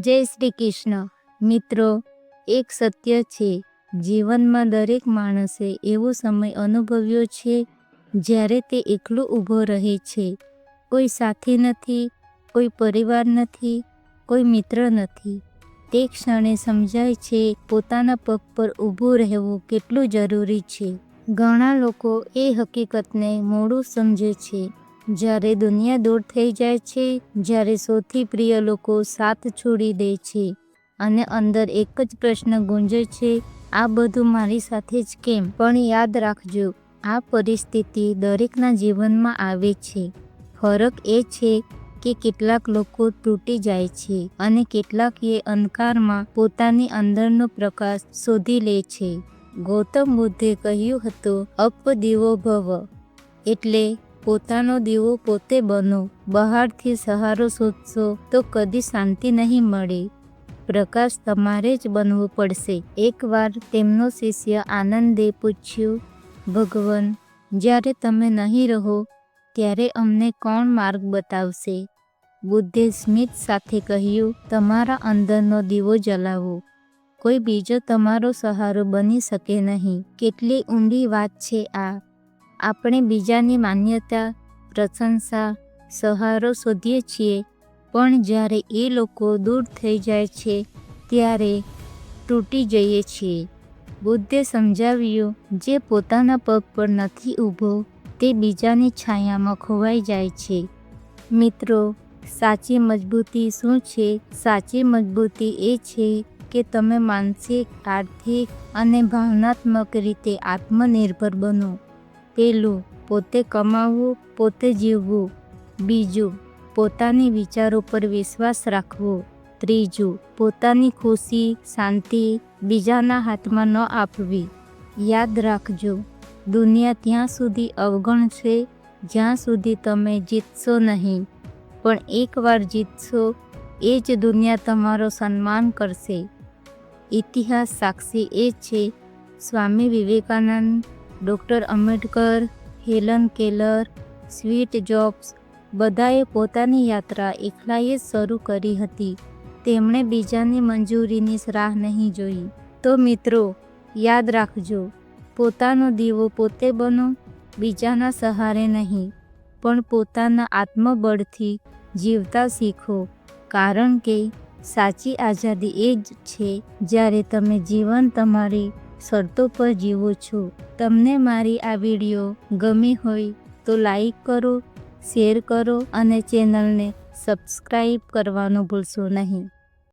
જય શ્રી કૃષ્ણ. મિત્રો, એક સત્ય છે, જીવનમાં દરેક માણસે એવો સમય અનુભવ્યો છે, જ્યારે તે એકલો ઊભો રહે છે. કોઈ સાથી નથી, કોઈ પરિવાર નથી, કોઈ મિત્ર નથી. તે ક્ષણે સમજાય છે, પોતાના પગ પર ઊભું રહેવું કેટલું જરૂરી છે. ઘણા લોકો એ હકીકતને મોડું સમજે છે. જ્યારે દુનિયા દૂર થઈ જાય છે, જ્યારે સૌથી પ્રિય લોકો સાથ છોડી દે છે અને અંદર એક જ પ્રશ્ન ગુંજે છે, આ બધું મારી સાથે જ કેમ? પણ યાદ રાખજો, આ પરિસ્થિતિ દરેકના જીવનમાં આવે છે. ફરક એ છે કે કેટલાક લોકો તૂટી જાય છે અને કેટલાક એ અંધકારમાં પોતાની અંદરનો પ્રકાશ શોધી લે છે. ગૌતમ બુદ્ધે કહ્યું હતું, અપ દીવો ભવ. એટલે પોતાનો દીવો પોતે બનો, બહારથી સહારો શોધશો તો કદી શાંતિ નહીં મળે. પ્રકાશ તમારે જ બનવું પડશે. એકવાર તેમનો શિષ્ય આનંદે પૂછ્યું, ભગવાન, જ્યારે તમે નહીં રહો, ત્યારે અમને કોણ માર્ગ બતાવશે? બુદ્ધે સ્મિત સાથે કહ્યું, તમારા અંદરનો દીવો જલાવો. કોઈ બીજો તમારો સહારો બની શકે નહીં. કેટલી ઊંડી વાત છે આ. આપણે બીજાની માન્યતા, પ્રશંસા, સહારો શોધીએ છીએ. પણ જ્યારે એ લોકો દૂર થઈ જાય છે, ત્યારે તૂટી જઈએ છીએ. બુદ્ધે સમજાવ્યું, જે પોતાના પગ પર નથી ઊભો, તે બીજાની છાયામાં ખોવાઈ જાય છે. મિત્રો, સાચી મજબૂતી શું છે? સાચી મજબૂતી એ છે કે તમે માનસિક, આર્થિક અને ભાવનાત્મક રીતે આત્મનિર્ભર બનો. પહેલું પોતે કમાવવું પોતે જીવવું. બીજું, પોતાની વિચારો પર વિશ્વાસ રાખવો. ત્રીજું, પોતાની ખુશી, શાંતિ બીજાના હાથમાં ન આપવી. યાદ રાખજો, દુનિયા ત્યાં સુધી અવગણશે જ્યાં સુધી તમે જીતશો નહીં. પણ એકવાર જીતશો, એ જ દુનિયા તમારો સન્માન કરશે. ઇતિહાસ સાક્ષી એ છે, Swami Vivekananda doctor Ambedkar, Helen Keller, Steve Jobs, બધાએ પોતાની યાત્રા એકલાએ જ શરૂ કરી હતી. તેમણે બીજાની મંજૂરીની રાહ નહીં જોઈ. તો મિત્રો, યાદ રાખજો, પોતાનો દીવો પોતે બનો, બીજાના સહારે નહીં. પણ પોતાના આત્મબળથી જીવતા શીખો. કારણ કે સાચી આઝાદી એ જ છે જ્યારે તમે જીવન તમારી શરતો પર જીવો છું. તમને મારી આ વીડિયો ગમી હોય તો લાઈક કરો, શેર કરો અને ચેનલને સબસ્ક્રાઈબ કરવાનું ભૂલશો નહીં.